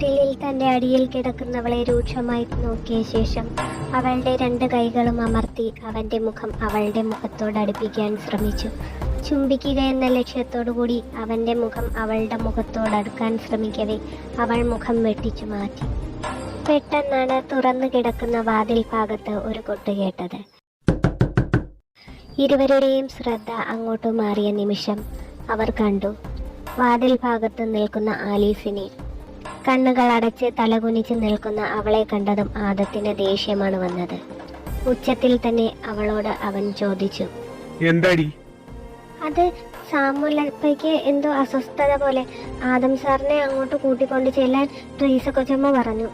കട്ടിലിൽ തന്റെ അടിയിൽ കിടക്കുന്നവളെ രൂക്ഷമായി നോക്കിയ ശേഷം അവളുടെ രണ്ട് കൈകളും അമർത്തി അവന്റെ മുഖം അവളുടെ മുഖത്തോട് അടുപ്പിക്കാൻ ശ്രമിച്ചു. ചുംബിക്കുക എന്ന ലക്ഷ്യത്തോടു കൂടി അവന്റെ മുഖം അവളുടെ മുഖത്തോട് അടുക്കാൻ ശ്രമിക്കവേ അവൾ മുഖം വെട്ടിച്ചു മാറ്റി. പെട്ടെന്നാണ് തുറന്നു കിടക്കുന്ന വാതിൽ ഭാഗത്ത് ഒരു കൊട്ട് കേട്ടത്. ഇരുവരുടെയും ശ്രദ്ധ അങ്ങോട്ട് മാറിയ നിമിഷം അവർ കണ്ടു. വാതിൽ ഭാഗത്ത് നിൽക്കുന്ന ആലീസിനെ കണ്ണുകൾ അടച്ച് തലകുനിച്ച് നിൽക്കുന്ന അവളെ കണ്ടതും ആദത്തിന് ദേഷ്യമാണ് വന്നത്. ഉച്ചത്തിൽ തന്നെ അവളോട് അവൻ ചോദിച്ചു. എന്താടി? അത് സാമുലപ്പയ്ക്ക് എന്തോ അസ്വസ്ഥത പോലെ ആദം സാറിനെ അങ്ങോട്ട് കൂട്ടിക്കൊണ്ട് ചെല്ലാൻ ട്രീസ കൊച്ചമ്മ പറഞ്ഞു.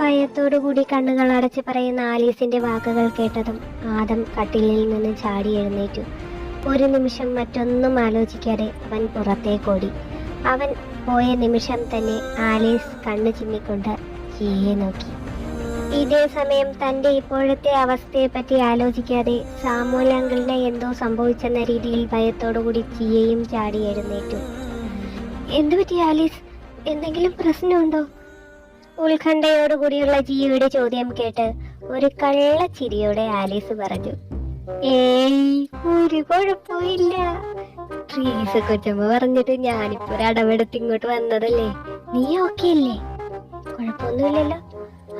ഭയത്തോടു കൂടി കണ്ണുകൾ അടച്ച് പറയുന്ന ആലീസിന്റെ വാക്കുകൾ കേട്ടതും ആദം കട്ടിലിൽ നിന്ന് ചാടി എഴുന്നേറ്റു. ഒരു നിമിഷം മറ്റൊന്നും ആലോചിക്കാതെ അവൻ പുറത്തേക്കോടി. അവൻ പോയ നിമിഷം തന്നെ ആലീസ് കണ്ണു ചിമ്മിക്കൊണ്ട് ജിയെ നോക്കി. ഇതേ സമയം തന്റെ ഇപ്പോഴത്തെ അവസ്ഥയെപ്പറ്റി ആലോചിക്കാതെ സാമൂൽ അങ്കിളിനെ എന്തോ സംഭവിച്ചെന്ന രീതിയിൽ ഭയത്തോടുകൂടി ചിയയും ചാടി എഴുന്നേറ്റു. എന്തു പറ്റി ആലീസ്? എന്തെങ്കിലും പ്രശ്നമുണ്ടോ? ഉത്കണ്ഠയോടുകൂടിയുള്ള ജിയുടെ ചോദ്യം കേട്ട് ഒരു കള്ള ചിരിയോടെ ആലീസ് പറഞ്ഞു. ഏയ് ഒരു കുഴപ്പമില്ല ട്രീസ് കൊച്ചമ്മ പറഞ്ഞിട്ട് ഞാനിപ്പോ ഒരു ഇങ്ങോട്ട് വന്നതല്ലേ. നീ ഓക്കെ അല്ലേ? കുഴപ്പമൊന്നുമില്ലല്ലോ.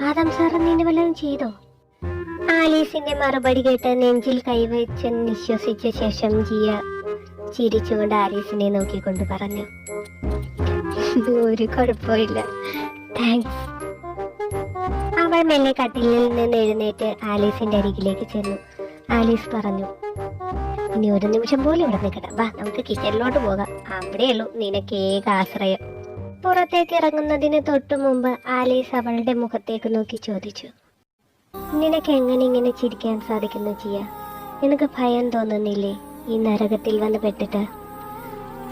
ആദം സാറ് നിന്നെ വല്ലതും ചെയ്തോ? ആലീസിന്റെ മറുപടി കേട്ട് നെഞ്ചിൽ കൈവച്ച് നിശ്വസിച്ച ശേഷം ജിയ ചിരിച്ചുകൊണ്ട് ആലീസിനെ നോക്കിക്കൊണ്ട് പറഞ്ഞു. ഒരു കുഴപ്പമില്ല. താങ്ക്സ് അവൾ മെല്ലെ കട്ടിലിൽ നിന്ന് എഴുന്നേറ്റ് ആലീസിന്റെ അരികിലേക്ക് ചെന്നു. ആലീസ് പറഞ്ഞു. ഇനി ഒരു നിമിഷം പോലും ഇവിടെ നിൽക്കട്ടെ വാ നമുക്ക് കിച്ചണിലോട്ട് പോകാം. അവിടെയുള്ളൂ നിനക്ക് ഏക ആശ്രയം. പുറത്തേക്ക് ഇറങ്ങുന്നതിന് തൊട്ടു മുമ്പ് ആലീസ് അവളുടെ മുഖത്തേക്ക് നോക്കി ചോദിച്ചു. നിനക്ക് എങ്ങനെ ഇങ്ങനെ ചിരിക്കാൻ സാധിക്കുന്നു ജിയ? നിനക്ക് ഭയം തോന്നുന്നില്ലേ ഈ നരകത്തിൽ വന്ന് പെട്ടിട്ട്?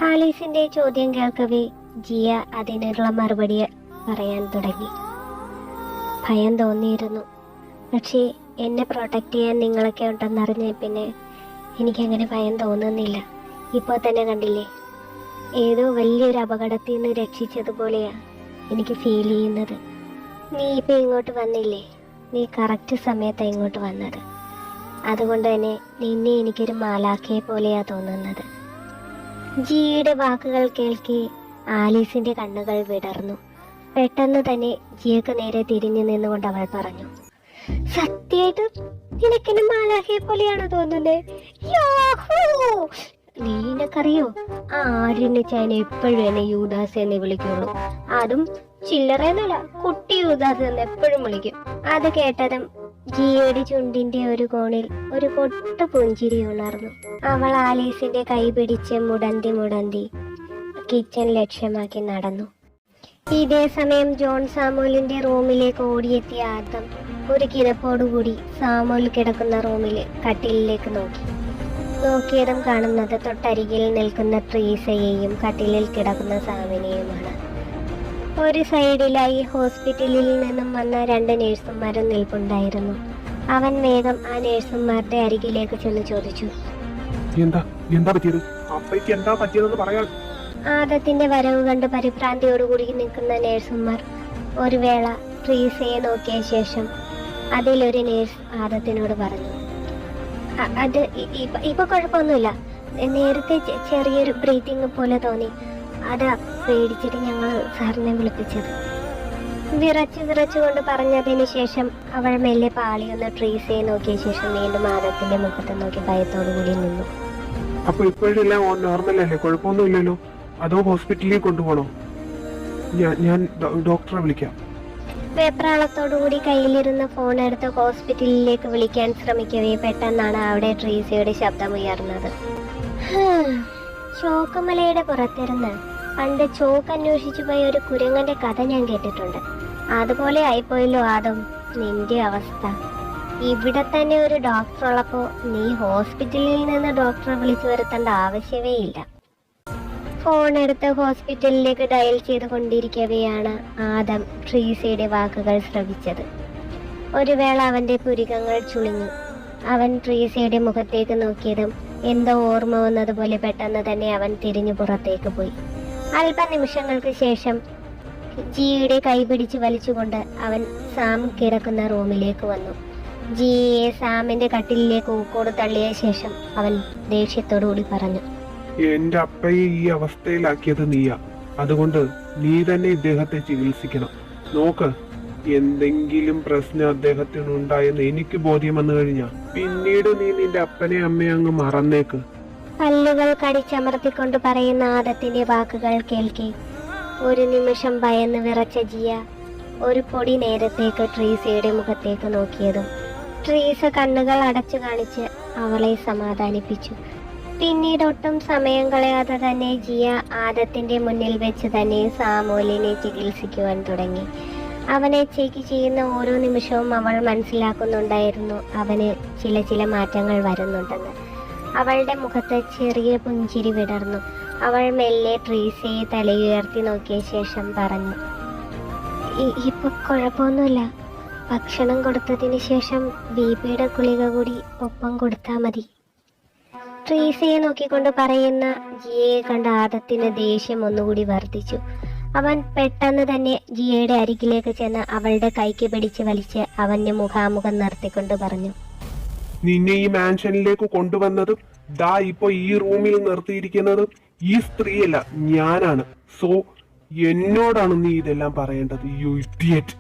ആലീസിന്റെ ചോദ്യം കേൾക്കവേ ജിയ അതിനുള്ള മറുപടി പറയാൻ തുടങ്ങി. ഭയം തോന്നിയിരുന്നു. പക്ഷേ എന്നെ പ്രൊട്ടക്റ്റ് ചെയ്യാൻ നിങ്ങളൊക്കെ ഉണ്ടെന്നറിഞ്ഞ പിന്നെ എനിക്കങ്ങനെ ഭയം തോന്നുന്നില്ല. ഇപ്പോൾ തന്നെ കണ്ടില്ലേ? ഏതോ വലിയൊരു അപകടത്തിൽ നിന്ന് രക്ഷിച്ചതുപോലെയാ എനിക്ക് ഫീൽ ചെയ്യുന്നത്. നീ ഇപ്പം ഇങ്ങോട്ട് വന്നില്ലേ? നീ കറക്റ്റ് സമയത്താണ് ഇങ്ങോട്ട് വന്നത്. അതുകൊണ്ട് തന്നെ നിന്നെ എനിക്കൊരു മാലാഖയെ പോലെയാ തോന്നുന്നത്. ജിയുടെ വാക്കുകൾ കേൾക്കി ആലീസിന്റെ കണ്ണുകൾ വിടർന്നു. പെട്ടെന്ന് തന്നെ ജിയക്ക് നേരെ തിരിഞ്ഞു നിന്നുകൊണ്ട് അവൾ പറഞ്ഞു സത്യമായിട്ട് നിനക്കെന്നെ മാലാഖയെ പോലെയാണ് തോന്നുന്നേ? നീനക്കറിയോ നിനക്കറിയോ ആര്യനെ എപ്പോഴും എന്നെ യൂദാസ് എന്ന് വിളിക്കുള്ളൂ. അതും ചില്ലറയെന്നല്ല കുട്ടി യൂദാസ് എന്ന് എപ്പോഴും വിളിക്കും. അത് കേട്ടതും ജിയുടെ ചുണ്ടിന്റെ ഒരു കോണിൽ ഒരു പൊട്ട പുഞ്ചിരി ഉണർന്നു. അവൾ ആലീസിന്റെ കൈ പിടിച്ച് മുടന്തി മുടന്തി കിച്ചൺ ലക്ഷ്യമാക്കി നടന്നു. ഇതേ സമയം ജോൺ സാമൂലിന്റെ റൂമിലേക്ക് ഓടിയെത്തിയ ആദം ഒരു കിതപ്പോടുകൂടി സാമോൽ കിടക്കുന്ന റൂമിൽ കട്ടിലിലേക്ക് നോക്കി. നോക്കിയതും കാണുന്നത് തൊട്ടരികിൽ നിൽക്കുന്ന ട്രീസയെയും കട്ടിലിൽ കിടക്കുന്ന സാമിനെയുമാണ്. ഒരു സൈഡിലായി ഹോസ്പിറ്റലിൽ നിന്നും വന്ന രണ്ട് നേഴ്സുമാരും നിൽപ്പുണ്ടായിരുന്നു. അവൻ വേഗം ആ നേഴ്സുമാരുടെ അരികിലേക്ക് ചെന്ന് ചോദിച്ചു. എന്താ? എന്താ പറ്റിയത്? അപ്പയ്ക്ക് എന്താ പറ്റിയതെന്ന് പറയാൻ. ആദത്തിന്റെ വരവ് കണ്ട് പരിഭ്രാന്തിയോടുകൂടി നിൽക്കുന്ന നേഴ്സുമാർ ഒരു വേള ട്രീസയെ നോക്കിയ ശേഷം അതിലൊരു നേഴ്സ് ആദത്തിനോട് പറഞ്ഞു. "അ- അത് ഇപ്പ- കുഴപ്പമൊന്നുമില്ല. നേരത്തെ ചെറിയൊരു ബ്രീത്തിങ് പോലെ തോന്നി. അതാ പേടിച്ചിട്ട് ഞങ്ങൾ സാറിനെ വിളിപ്പിച്ചത്. വിറച്ച് വിറച്ചുകൊണ്ട് പറഞ്ഞതിന് ശേഷം അവൾ മെല്ലെ പാളിയൊന്ന് ട്രീസയെ നോക്കിയ ശേഷം വീണ്ടും ആദത്തിന്റെ മുഖത്ത് നോക്കി ഭയത്തോടു കൂടി നിന്നു. അപ്പൊ ഇപ്പോഴെല്ലാം നോർമൽ അല്ലേ? കുഴപ്പമൊന്നുമില്ലല്ലോ. അതോ ഹോസ്പിറ്റലിൽ കൊണ്ടുപോകണോ? ഞാൻ ഡോക്ടറെ വിളിക്കാം. വെപ്രാളത്തോടുകൂടി കയ്യിലിരുന്ന ഫോൺ എടുത്ത് ഹോസ്പിറ്റലിലേക്ക് വിളിക്കാൻ ശ്രമിക്കവേ പെട്ടെന്നാണ് അവിടെ ട്രീസയുടെ ശബ്ദം ഉയർന്നത്. ചോക്കമലയുടെ പുറത്തിരുന്ന് പണ്ട് ചോക്ക് അന്വേഷിച്ചു പോയ ഒരു കുരങ്ങന്റെ കഥ ഞാൻ കേട്ടിട്ടുണ്ട്. അതുപോലെ ആയിപ്പോയല്ലോ ആദം നിന്റെ അവസ്ഥ. ഇവിടെ തന്നെ ഒരു ഡോക്ടർ ഉള്ളപ്പോ നീ ഹോസ്പിറ്റലിൽ നിന്ന് ഡോക്ടറെ വിളിച്ചു വരുത്തേണ്ട ആവശ്യമേ ഇല്ല. ഫോൺ എടുത്ത് ഹോസ്പിറ്റലിലേക്ക് ഡയൽ ചെയ്തുകൊണ്ടിരിക്കവെയാണ് ആദം ട്രീസയുടെ വാക്കുകൾ ശ്രവിച്ചത്. ഒരു വേള അവന്റെ പുരികങ്ങൾ ചുളിഞ്ഞു. അവൻ ട്രീസയുടെ മുഖത്തേക്ക് നോക്കിയതും എന്തോ ഓർമ്മ വന്നതുപോലെ പെട്ടെന്ന് തന്നെ അവൻ തിരിഞ്ഞു പുറത്തേക്ക് പോയി. അല്പനിമിഷങ്ങൾക്ക് ശേഷം ജിയുടെ കൈ പിടിച്ച് വലിച്ചുകൊണ്ട് അവൻ സാം കിടക്കുന്ന റൂമിലേക്ക് വന്നു. ജിയെ സാമിന്റെ കട്ടിലിലേക്ക് ഊക്കോട് തള്ളിയ ശേഷം അവൻ ദേഷ്യത്തോടുകൂടി പറഞ്ഞു. എന്റെ അപ്പയെ ഈ അവസ്ഥയിലാക്കിയത് നീയാ. അതുകൊണ്ട് നീ തന്നെ ഇദ്ദേഹത്തെ ചികിത്സിക്കണം. നോക്ക് എന്തെങ്കിലും പ്രശ്നം അദ്ദേഹത്തിന് ഉണ്ടായെന്ന് എനിക്ക് ബോധ്യം വന്നു കഴിഞ്ഞാ പിന്നീട് നീ നിന്റെ അപ്പനെ അമ്മയെ അങ്ങ് മറന്നേക്ക്. പല്ലുകൾ കടിച്ചമർത്തിക്കൊണ്ട് പറയുന്ന ആദത്തിന്റെ വാക്കുകൾ കേൾക്കി. ഒരു നിമിഷം ഭയന്ന് വിറച്ച ജിയ ഒരു പൊടി നേരത്തേക്ക് ട്രീസയുടെ മുഖത്തേക്ക് നോക്കിയതും ട്രീസ കണ്ണുകൾ അടച്ചു കാണിച്ച് അവളെ സമാധാനിപ്പിച്ചു. പിന്നീട് ഒട്ടും സമയം കളയാതെ തന്നെ ജിയ ആദത്തിന്റെ മുന്നിൽ വെച്ച് തന്നെ സാമൂലിനെ ചികിത്സിക്കുവാൻ തുടങ്ങി. അവനെ ചെക്ക് ചെയ്യുന്ന ഓരോ നിമിഷവും അവൾ മനസ്സിലാക്കുന്നുണ്ടായിരുന്നു. അവന് ചില ചില മാറ്റങ്ങൾ വരുന്നുണ്ടെന്ന്. അവളുടെ മുഖത്ത് ചെറിയ പുഞ്ചിരി വിടർന്നു. അവൾ മെല്ലെ ട്രീസയെ തലയുയർത്തി നോക്കിയ ശേഷം പറഞ്ഞു "ഇ- ഇപ്പൊ കുഴപ്പമൊന്നുമില്ല. ഭക്ഷണം കൊടുത്തതിന് ശേഷം ബി പിയുടെ ഗുളിക കൂടി ഒപ്പം കൊടുത്താൽ മതി. ട്രീസയെ നോക്കിക്കൊണ്ട് പറയുന്ന ജിയയെ കണ്ട ആദത്തിന് ദേഷ്യം ഒന്നുകൂടി വർദ്ധിച്ചു. അവൻ പെട്ടെന്ന് തന്നെ ജിയയുടെ അരികിലേക്ക് ചെന്ന് അവളുടെ കൈക്ക് പിടിച്ച് വലിച്ച് അവന്റെ മുഖാമുഖം നിർത്തിക്കൊണ്ട് പറഞ്ഞു. നിന്നെ ഈ മാൻഷനിലേക്ക് കൊണ്ടുവന്നതും ദാ ഇപ്പൊ ഈ റൂമിൽ നിർത്തിയിരിക്കുന്നതും ഈ സ്ത്രീയല്ല ഞാനാണ്. സോ എന്നോടാണ് നീ ഇതെല്ലാം പറയേണ്ടത് യു ഇഡിയറ്റ്.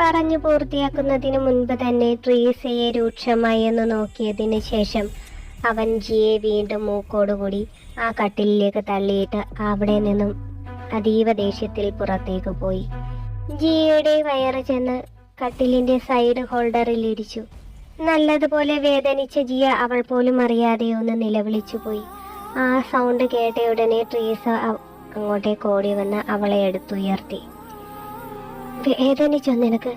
പറഞ്ഞു പൂർത്തിയാക്കുന്നതിന് മുൻപ് തന്നെ ട്രീസയെ രൂക്ഷമായി എന്ന് നോക്കിയതിന് ശേഷം അവൻ ജിയെ വീണ്ടും മൂക്കോടുകൂടി ആ കട്ടിലിലേക്ക് തള്ളിയിട്ട് അവിടെ നിന്നും അതീവ ദേഷ്യത്തിൽ പുറത്തേക്ക് പോയി. ജിയുടെ വയറ് ചെന്ന് കട്ടിലിന്റെ സൈഡ് ഹോൾഡറിൽ ഇടിച്ചു. നല്ലതുപോലെ വേദനിച്ച ജിയ അവൾ പോലും അറിയാതെ ഒന്ന് നിലവിളിച്ചു പോയി. ആ സൗണ്ട് കേട്ട ഉടനെ ട്രീസ അങ്ങോട്ടേ അങ്ങോട്ടേക്ക് ഓടി വന്ന് അവളെ എടുത്തുയർത്തി. വേദനിച്ചോ നിനക്ക്?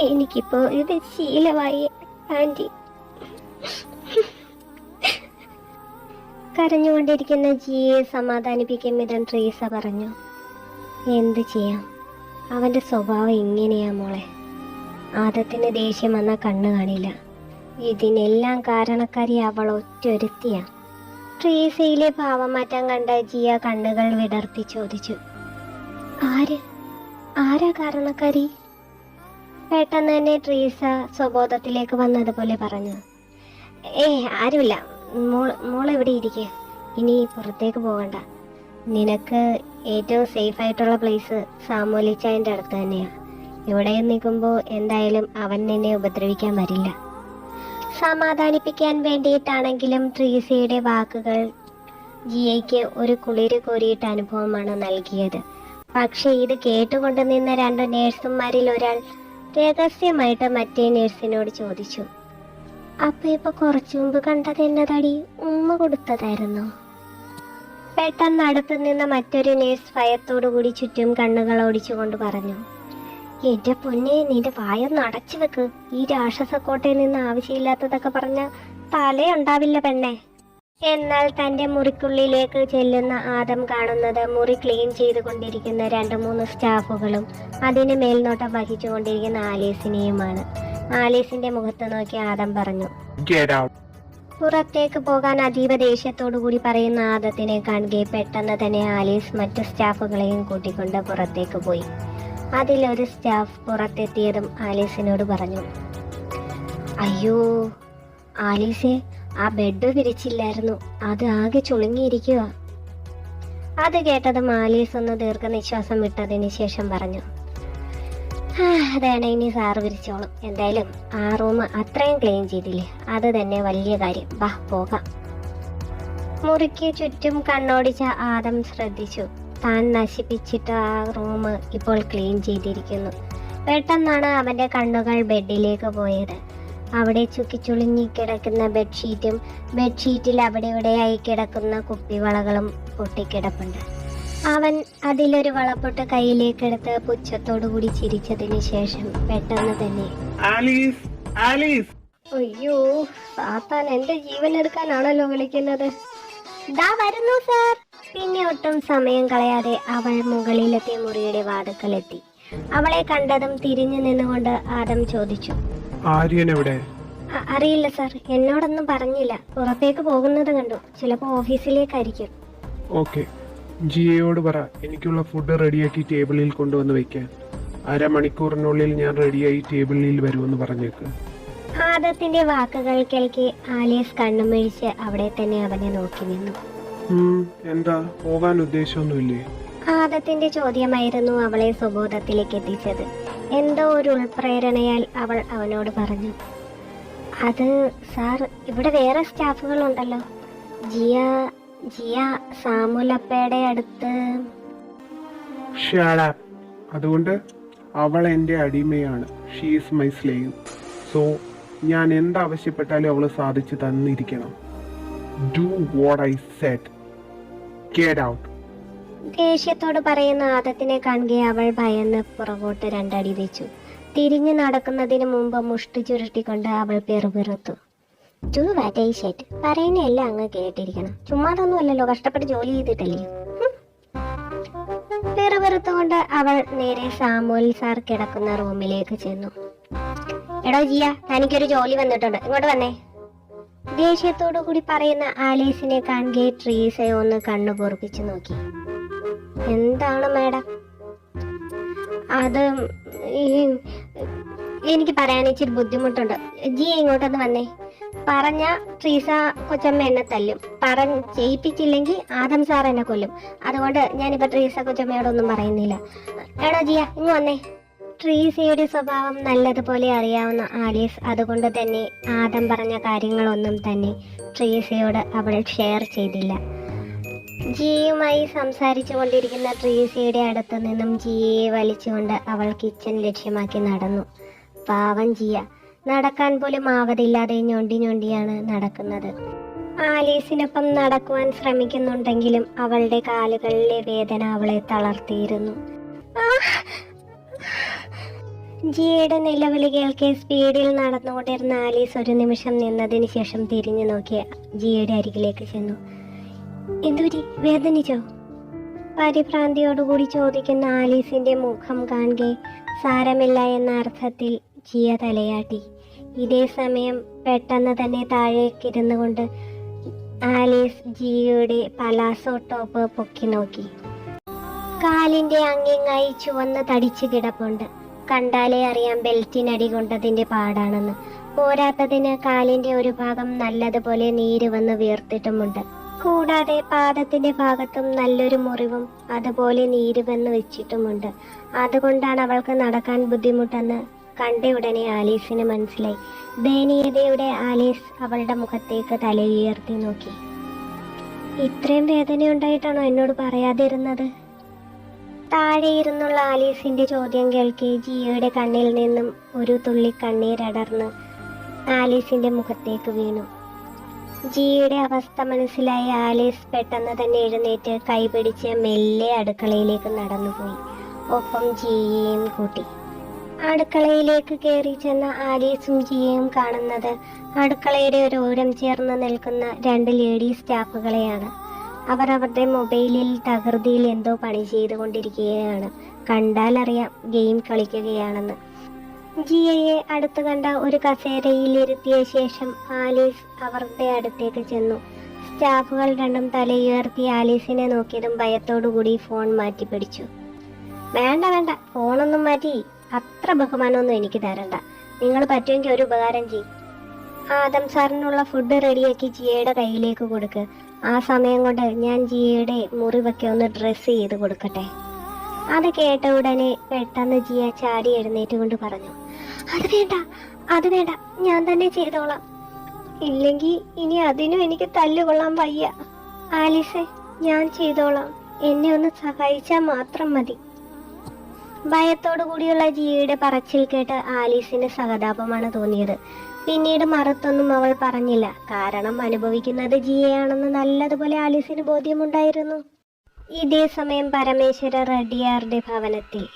എനിക്കിപ്പോ ഇത് ശീലമായി. ആന്റി കരഞ്ഞുകൊണ്ടിരിക്കുന്ന ജിയെ സമാധാനിപ്പിക്കും വിധം ട്രീസ പറഞ്ഞു. എന്ത് ചെയ്യാം? അവന്റെ സ്വഭാവം ഇങ്ങനെയാ മോളെ. ആദത്തിന് ദേഷ്യം വന്ന കണ്ണു കാണില്ല. ഇതിനെല്ലാം കാരണക്കാരി അവൾ ഒറ്റൊരുത്തിയാ. ട്രീസയിലെ ഭാവമാറ്റം കണ്ട ജിയ കണ്ണുകൾ വിടർത്തി ചോദിച്ചു. ആര്? ആരാ കാരണക്കാരി? പെട്ടെന്ന് തന്നെ ട്രീസ സ്വബോധത്തിലേക്ക് വന്നതുപോലെ പറഞ്ഞു. ഏ ആരുമില്ല. മോൾ മോൾ എവിടെ ഇരിക്കുക ഇനി പുറത്തേക്ക് പോകണ്ട. നിനക്ക് ഏറ്റവും സേഫ് ആയിട്ടുള്ള പ്ലേസ് സാമൂലിച്ചായന്റെ അടുത്ത് തന്നെയാണ് ഇവിടെ നിൽക്കുമ്പോൾ എന്തായാലും അവൻ നിന്നെ ഉപദ്രവിക്കാൻ വരില്ല. സമാധാനിപ്പിക്കാൻ വേണ്ടിയിട്ടാണെങ്കിലും ട്രീസയുടെ വാക്കുകൾ ജിയയ്ക്ക് ഒരു കുളിര് കോരിയിട്ട അനുഭവമാണ് നൽകിയത്. പക്ഷേ ഇത് കേട്ടുകൊണ്ട് നിന്ന രണ്ട് നേഴ്സുമാരിൽ ഒരാൾ രഹസ്യമായിട്ട് മറ്റേ നേഴ്സിനോട് ചോദിച്ചു. അപ്പൊ ഇപ്പൊ കുറച്ചു മുമ്പ് കണ്ടത് എന്നതടി? ഉമ്മ കൊടുത്തതായിരുന്നു. പെട്ടെന്ന് അടുത്ത് നിന്ന മറ്റൊരു നേഴ്സ് ഭയത്തോടു കൂടി ചുറ്റും കണ്ണുകൾ ഓടിച്ചുകൊണ്ട് പറഞ്ഞു എന്റെ പൊന്നെ നിന്റെ വായൊന്ന് അടച്ചു വെക്ക്. ഈ രാക്ഷസക്കോട്ടയിൽ നിന്ന് ആവശ്യമില്ലാത്തതൊക്കെ പറഞ്ഞ തലയുണ്ടാവില്ല പെണ്ണെ. എന്നാൽ തന്റെ മുറിക്കുള്ളിലേക്ക് ചെല്ലുന്ന ആദം കാണുന്നത് മുറി ക്ലീൻ ചെയ്തുകൊണ്ടിരിക്കുന്ന രണ്ട് മൂന്ന് സ്റ്റാഫുകളും അതിന് മേൽനോട്ടം വഹിച്ചുകൊണ്ടിരിക്കുന്ന ആലീസിനെയുമാണ്. ആലീസിന്റെ മുഖത്ത് നോക്കി ആദം പറഞ്ഞു പുറത്തേക്ക് പോകാൻ അതീവ ദേഷ്യത്തോടു കൂടി പറയുന്ന ആദത്തിനെ കാണുക പെട്ടെന്ന് തന്നെ ആലീസ് മറ്റു സ്റ്റാഫുകളെയും കൂട്ടിക്കൊണ്ട് പുറത്തേക്ക് പോയി. അതിലൊരു സ്റ്റാഫ് പുറത്തെത്തിയതും ആലീസിനോട് പറഞ്ഞു അയ്യോ ആലീസെ ആ ബെഡ് തിരിച്ചില്ലായിരുന്നു അത് ആകെ ചുളുങ്ങിയിരിക്കുക. അത് കേട്ടത് മാലീസ് ഒന്ന് ദീർഘനിശ്വാസം വിട്ടതിന് ശേഷം പറഞ്ഞു "ആ, അതാണ് ഇനി സാറ് വിരിച്ചോളും. എന്തായാലും ആ റൂം അത്രയും ക്ലീൻ ചെയ്തില്ലേ? അത് തന്നെ വലിയ കാര്യം. വാ പോകാം. മുറിക്ക് ചുറ്റും കണ്ണോടിച്ച ആദം ശ്രദ്ധിച്ചു. താൻ നശിപ്പിച്ചിട്ട ആ റൂം ഇപ്പോൾ ക്ലീൻ ചെയ്തിരിക്കുന്നു. പെട്ടെന്നാണ് അവന്റെ കണ്ണുകൾ ബെഡിലേക്ക് പോയത്. അവിടെ ചുക്കിച്ചുളിഞ്ഞി കിടക്കുന്ന ബെഡ്ഷീറ്റും ബെഡ്ഷീറ്റിൽ അവിടെ ഇവിടെയായി കിടക്കുന്ന കുപ്പിവളകളും പൊട്ടിക്കിടപ്പുണ്ട്. അവൻ അതിലൊരു വളപ്പൊട്ട് കയ്യിലേക്കെടുത്ത് പുച്ഛത്തോടു കൂടി ചിരിച്ചതിന് ശേഷം പെട്ടെന്ന് തന്നെ ആലീസ് ആലീസ്. അയ്യോ സാത്താൻ എന്റെ ജീവൻ എടുക്കാനാണല്ലോ വിളിക്കുന്നത്. ദാ വരുന്നു സാർ. പിന്നെ ഒട്ടും സമയം കളയാതെ അവൾ മുകളിലെത്തി മുറിയുടെ വാതുക്കലെത്തി. അവളെ കണ്ടതും തിരിഞ്ഞു നിന്നുകൊണ്ട് ആദം ചോദിച്ചു ആര്യൻ എവിടെ "അ- അറിയില്ല സാർ. എന്നോടൊന്നും പറഞ്ഞില്ല. പുറത്തേക്ക് പോകുന്നത് കണ്ടു. ചിലപ്പോ ഓഫീസിലേക്കായിരിക്കും. ഓക്കെ. ജിയോട് പറ. എനിക്കുള്ള ഫുഡ് റെഡിയാക്കി ടേബിളിൽ കൊണ്ടുവന്ന് വെക്കാൻ. അരമണിക്കൂറിനുള്ളിൽ ഞാൻ റെഡിയായി ടേബിളിൽ വരുമെന്ന് പറഞ്ഞേക്ക്. ആദത്തിന്റെ വാക്കുകൾ കേൾക്കെ ആലിയസ് കണ്ണുമിഴിച്ച് അവിടെ തന്നെ അവനെ നോക്കി നിന്നു. എന്താ? പോകാൻ ഉദ്ദേശമൊന്നുമില്ലേ? ആദത്തിന്റെ ചോദ്യമായിരുന്നു അവളെ സുബോധത്തിലേക്ക് എത്തിച്ചത്. എന്തോ ഒരു ഉൾപ്രേരണയാൽ അവൾ അവനോട് പറഞ്ഞു അത് സാർ ഇവിടെ വേറെ സ്റ്റാഫുകളുണ്ടല്ലോ. ജിയ ജിയ സാമുലപ്പയുടെ അടുത്ത്. അതുകൊണ്ട് അവൾ എന്റെ അടിമയാണ്. ഷീസ് മൈ സ്ലേവ് സോ ഞാൻ എന്താവശ്യപ്പെട്ടാലും അവൾ സാധിച്ചു തന്നിരിക്കണം. Do what I said get out ദേഷ്യത്തോട് പറയുന്ന ആദത്തിനെ കാണുകെ അവൾ ഭയന്ന് പുറകോട്ട് രണ്ടടി വെച്ചു. തിരിഞ്ഞു നടക്കുന്നതിന് മുമ്പ് മുഷ്ടി ചുരുട്ടിക്കൊണ്ട് അവൾ പെറുപിറുത്തു. ടു വാറ്റൈഷേറ്റ് പറയുന്ന എല്ലാം അങ്ങ് കേട്ടിരിക്കണം. ചുമ്മാതൊന്നും അല്ലല്ലോ കഷ്ടപ്പെട്ട് ജോലി ചെയ്തിട്ടല്ലേ? പെറുപിറുത്തുകൊണ്ട് അവൾ നേരെ സാമുൽ സാർ കിടക്കുന്ന റൂമിലേക്ക് ചെന്നു. എടോ ജിയ തനിക്കൊരു ജോലി വന്നിട്ടുണ്ട്. ഇങ്ങോട്ട് വന്നേ. ദേഷ്യത്തോടു കൂടി പറയുന്ന ആലീസിനെ കാണുകയെ ട്രീസയെ ഒന്ന് കണ്ണു പൊറുപ്പിച്ചു നോക്കി. എന്താണ് മാഡം? അത് ഈ എനിക്ക് പറയാൻ ഇച്ചിരി ബുദ്ധിമുട്ടുണ്ട്. ജി ഇങ്ങോട്ടൊന്ന് വന്നേ. പറഞ്ഞ ട്രീസ കൊച്ചമ്മ എന്നെ തല്ലും. പറഞ്ഞ് ചെയ്യിപ്പിച്ചില്ലെങ്കിൽ ആദം സാർ എന്നെ കൊല്ലും. അതുകൊണ്ട് ഞാനിപ്പോ ട്രീസ കൊച്ചമ്മയോടൊന്നും പറയുന്നില്ല. എടോ ജിയ ഇങ്ങ് വന്നേ. ട്രീസയുടെ സ്വഭാവം നല്ലതുപോലെ അറിയാവുന്ന ആലീസ് അതുകൊണ്ട് തന്നെ ആദം പറഞ്ഞ കാര്യങ്ങളൊന്നും തന്നെ ട്രീസയോട് അവൾ ഷെയർ ചെയ്തില്ല. ജിയുമായി സംസാരിച്ചു കൊണ്ടിരിക്കുന്ന ട്രീസിയുടെ അടുത്തു നിന്നും ജിയെ വലിച്ചുകൊണ്ട് അവൾ കിച്ചൺ ലക്ഷ്യമാക്കി നടന്നു. പാവം ജിയ നടക്കാൻ പോലും ആവതില്ലാതെ ഞൊണ്ടി ഞൊണ്ടിയാണ് നടക്കുന്നത്. ആലീസിനൊപ്പം നടക്കുവാൻ ശ്രമിക്കുന്നുണ്ടെങ്കിലും അവളുടെ കാലുകളിലെ വേദന അവളെ തളർത്തിയിരുന്നു! ജിയയുടെ നിലവിളി കേൾക്കെ സ്പീഡിൽ നടന്നുകൊണ്ടിരുന്ന ആലീസ് ഒരു നിമിഷം നിന്നതിന് ശേഷം തിരിഞ്ഞു നോക്കി ജിയയുടെ അരികിലേക്ക് ചെന്നു. എന്തുപറ്റി? വേദനിച്ചോ? പരിഭ്രാന്തിയോടുകൂടി ചോദിക്കുന്ന ആലീസിന്റെ മുഖം കാണെ സാരമില്ല എന്ന അർത്ഥത്തിൽ ജിയ തലയാട്ടി. ഇതേ സമയം പെട്ടെന്ന് തന്നെ താഴേക്കിരുന്നു കൊണ്ട് ആലീസ് ജിയയുടെ പലാസോ ടോപ്പ് പൊക്കി നോക്കി. കാലിന്റെ അങ്ങിങ്ങായി ചുവന്ന് തടിച്ചു കിടപ്പുണ്ട്. കണ്ടാലേ അറിയാം ബെൽറ്റിനടി കൊണ്ടതിന്റെ പാടാണെന്ന്. പോരാത്തതിന് കാലിന്റെ ഒരു ഭാഗം നല്ലതുപോലെ നീര് വന്ന് വീർത്തിട്ടുമുണ്ട്. കൂടാതെ പാദത്തിന്റെ ഭാഗത്തും നല്ലൊരു മുറിവും അതുപോലെ നീര് വന്ന് വെച്ചിട്ടുമുണ്ട്. അതുകൊണ്ടാണ് അവൾക്ക് നടക്കാൻ ബുദ്ധിമുട്ടെന്ന് കണ്ട ഉടനെ ആലീസിന് മനസ്സിലായി. ദയനീയതയുടെ ആലീസ് അവളുടെ മുഖത്തേക്ക് തലയുയർത്തി നോക്കി. ഇത്രയും വേദനയുണ്ടായിട്ടാണോ എന്നോട് പറയാതിരുന്നത്? താഴെ ഇരുന്നുള്ള ആലീസിന്റെ ചോദ്യം കേൾക്കെ ജിയോയുടെ കണ്ണിൽ നിന്നും ഒരു തുള്ളി കണ്ണീരടർന്ന് ആലീസിന്റെ മുഖത്തേക്ക് വീണു. ജിയുടെ അവസ്ഥ മനസ്സിലായ ആലീസ് പെട്ടെന്ന് തന്നെ എഴുന്നേറ്റ് കൈപിടിച്ച് മെല്ലെ അടുക്കളയിലേക്ക് നടന്നുപോയി. ഒപ്പം ജിയെയും കൂട്ടി. അടുക്കളയിലേക്ക് കയറി ചെന്ന ആലീസും ജിയയും കാണുന്നത് അടുക്കളയുടെ ഒരു ഓരം ചേർന്ന് നിൽക്കുന്ന രണ്ട് ലേഡി സ്റ്റാഫുകളെയാണ്. അവർ അവരുടെ മൊബൈലിൽ തകൃതിയിൽ എന്തോ പണി ചെയ്തുകൊണ്ടിരിക്കുകയാണ്. കണ്ടാലറിയാം ഗെയിം കളിക്കുകയാണെന്ന്. ജിയയെ അടുത്ത് കണ്ട ഒരു കസേരയിലിരുത്തിയ ശേഷം ആലീസ് അവരുടെ അടുത്തേക്ക് ചെന്നു. സ്റ്റാഫുകൾ രണ്ടും തലയുയർത്തി ആലീസിനെ നോക്കിയതും ഭയത്തോടുകൂടി ഫോൺ മാറ്റി പിടിച്ചു വേണ്ട വേണ്ട ഫോണൊന്നും മാറ്റി അത്ര ബഹുമാനമൊന്നും എനിക്ക് തരണ്ട. നിങ്ങൾ പറ്റുമെങ്കിൽ ഒരു ഉപകാരം ചെയ്യും. ആദം സാറിനുള്ള ഫുഡ് റെഡിയാക്കി ജിയയുടെ കയ്യിലേക്ക് കൊടുക്ക്. ആ സമയം കൊണ്ട് ഞാൻ ജിയയുടെ മുറിവൊക്കെ ഒന്ന് ഡ്രസ്സ് ചെയ്ത് കൊടുക്കട്ടെ. അത് കേട്ട ഉടനെ പെട്ടെന്ന് ജിയ ചാടി എഴുന്നേറ്റ് കൊണ്ട് പറഞ്ഞു. അത് വേണ്ട അത് വേണ്ട. ഞാൻ തന്നെ ചെയ്തോളാം. ഇല്ലെങ്കിൽ ഇനി അതിനും എനിക്ക് തല്ലുകൊള്ളാൻ വയ്യ. ആലിസെ ഞാൻ ചെയ്തോളാം. എന്നെ ഒന്ന് സഹായിച്ചാൽ മാത്രം മതി. ഭയത്തോടു കൂടിയുള്ള ജിയയുടെ പറച്ചിൽ കേട്ട് ആലീസിന് സഹതാപമാണ് തോന്നിയത്. പിന്നീട് മറുത്തൊന്നും അവൾ പറഞ്ഞില്ല. കാരണം അനുഭവിക്കുന്നത് ജിയയാണെന്ന് നല്ലതുപോലെ ആലീസിന് ബോധ്യമുണ്ടായിരുന്നു. ഇതേ സമയം പരമേശ്വര റെഡിയാറുടെ ഭവനത്തിൽ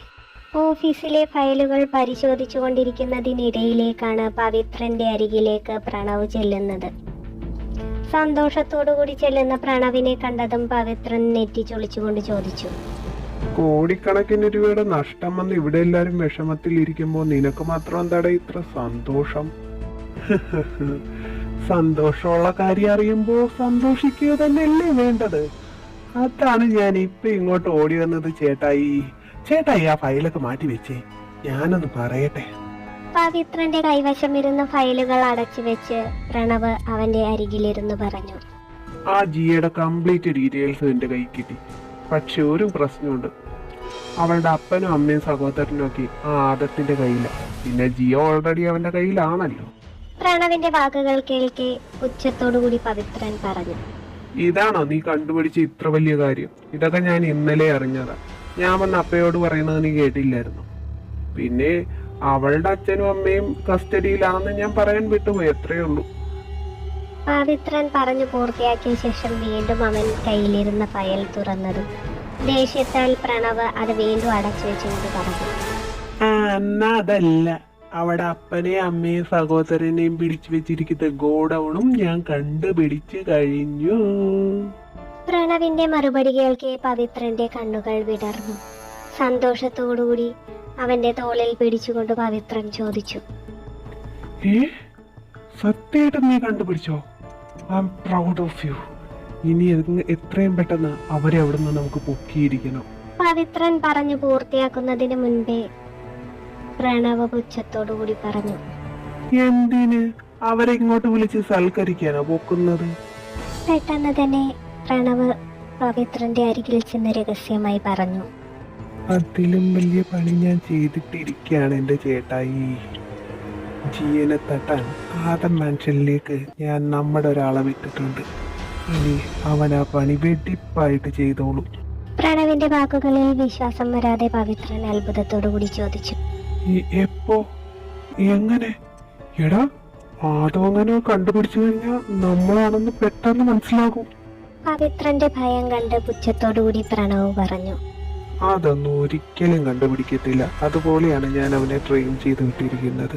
ഓഫീസിലെ ഫയലുകൾ പരിശോധിച്ചു കൊണ്ടിരിക്കുന്നതിനിടയിലേക്കാണ് പവിത്രന്റെ അരികിലേക്ക് പ്രണവ് ചെല്ലുന്നത്. സന്തോഷത്തോടുകൂടി ചെല്ലുന്ന പ്രണവിനെ കണ്ടതും പവിത്രൻ നെറ്റി നെറ്റിച്ചൊളിച്ചുകൊണ്ട് ചോദിച്ചു. കോടിക്കണക്കിന് രൂപയുടെ നഷ്ടം വന്ന് ഇവിടെ എല്ലാരും വിഷമത്തിൽ ഇരിക്കുമ്പോ നിനക്ക് മാത്രം എന്താടാ ഇത്ര സന്തോഷം? സന്തോഷമുള്ള കാര്യം അറിയുമ്പോ സന്തോഷിക്കുക തന്നെയല്ലേ വേണ്ടത്? അതാണ് ഞാൻ ഇപ്പൊ ഇങ്ങോട്ട് ഓടി വന്നത് ചേട്ടായി. ചേട്ടായി ആ ഫയലൊക്കെ മാറ്റി വെച്ചേ. ഞാനൊന്ന് പറയട്ടെ. പവിത്രന്റെ കൈവശം ഇരുന്ന ഫയലുകൾ അടച്ചു വെച്ച് പ്രണവ് അവന്റെ അരികിലിരുന്ന് പറഞ്ഞു. ആ ജിയുടെ കംപ്ലീറ്റ് ഡീറ്റെയിൽസ് എന്റെ കൈ കിട്ടി. പക്ഷെ ഒരു പ്രശ്നമുണ്ട്. അവളുടെ അപ്പനും അമ്മയും സഹോദരനും ഒക്കെ ആ ആദത്തിന്റെ കയ്യില. പിന്നെ ജിയോ ഓൾറെഡി അവന്റെ കയ്യിലാണല്ലോ. പ്രണവിന്റെ വാക്കുകൾ കേൾക്കെ ഉച്ചത്തോടുകൂടി പവിത്രൻ പറഞ്ഞു. ഇതാണോ നീ കണ്ടുപിടിച്ച ഇത്ര വലിയ കാര്യം? ഇതൊക്കെ ഞാൻ ഇന്നലെ അറിഞ്ഞതാ. ഞാൻ വന്ന അപ്പയോട് പറയുന്നത് നീ കേട്ടില്ലായിരുന്നു. പിന്നെ അവളുടെ അച്ഛനും അമ്മയും കസ്റ്റഡിയിലാണെന്ന് ഞാൻ പറയാൻ വിട്ടുപോയി എത്രയേ ഉള്ളൂ. പവിത്രൻ പറഞ്ഞു പൂർത്തിയാക്കിയ ശേഷം വീണ്ടും അവൻ കയ്യിലിരുന്ന ഫയൽ തുറന്നത് ദേഷ്യത്താൽ പ്രണവ് അത് വീണ്ടും അടച്ചു വെച്ചുകൊണ്ട് പറഞ്ഞു. ആ എന്നാ അതല്ല. അവിടെ അപ്പനെയും അമ്മയും സഹോദരനെയും പിടിച്ചു വെച്ചിരിക്കുന്ന ഗോഡൌണും ഞാൻ കണ്ടുപിടിച്ചു കഴിഞ്ഞു. പ്രണവിന്റെ മറുപടി കേൾക്കെ പവിത്രന്റെ കണ്ണുകൾ വിടർന്നു. സന്തോഷത്തോടുകൂടി അവന്റെ തോളിൽ പിടിച്ചുകൊണ്ട് പവിത്രൻ ചോദിച്ചു. സത്യമായിട്ട് നീ കണ്ടുപിടിച്ചോ? I am proud of you ഇനി എത്രയും പെട്ടെന്ന് അവരെ അവിടെ നിന്ന് നമുക്ക് പൊക്കിയിരിക്കണം. പവിത്രൻ പറഞ്ഞു പൂർത്തിയാക്കുന്നതിന് മുൻപേ പ്രണവ് പുച്ഛത്തോടുകൂടി പറഞ്ഞു. എന്തിന് അവരെ ഇങ്ങോട്ട് വിളിച്ച് സൽക്കരിക്കാനോ പൊക്കുന്നത്? പെട്ടെന്ന് തന്നെ പ്രണവ് പവിത്രന്റെ അരികിൽ ചെന്ന് രഹസ്യമായി പറഞ്ഞു. അതിലും വലിയ പണി ഞാൻ ചെയ്തിട്ടിരിക്കുകയാണ് എന്റെ ചേട്ടായി. ജീവനെ തട്ടാൻ ആദം മനുഷ്യനിലേക്ക് ഞാൻ നമ്മുടെ ഒരാളെ വിട്ടിട്ടുണ്ട്. ഇനി അവൻ ആ പണി വെട്ടിപ്പായിട്ട് ചെയ്തോളൂ. പ്രണവിന്റെ വാക്കുകളിൽ വിശ്വാസം വരാതെ പവിത്രൻ അത്ഭുതത്തോടു കൂടി ചോദിച്ചു. എപ്പോ? എങ്ങനെ? എടാ ആദം അങ്ങനെ കണ്ടുപിടിച്ചു കഴിഞ്ഞാൽ നമ്മളാണെന്ന് പെട്ടെന്ന് മനസ്സിലാകും. പവിത്രന്റെ ഭയം കണ്ട് പുച്ഛത്തോടുകൂടി പ്രണവ് പറഞ്ഞു. അതൊന്നും ഒരിക്കലും കണ്ടുപിടിക്കത്തില്ല. അതുപോലെയാണ് ഞാൻ അവനെ ട്രെയിൻ ചെയ്ത് വിട്ടിരിക്കുന്നത്.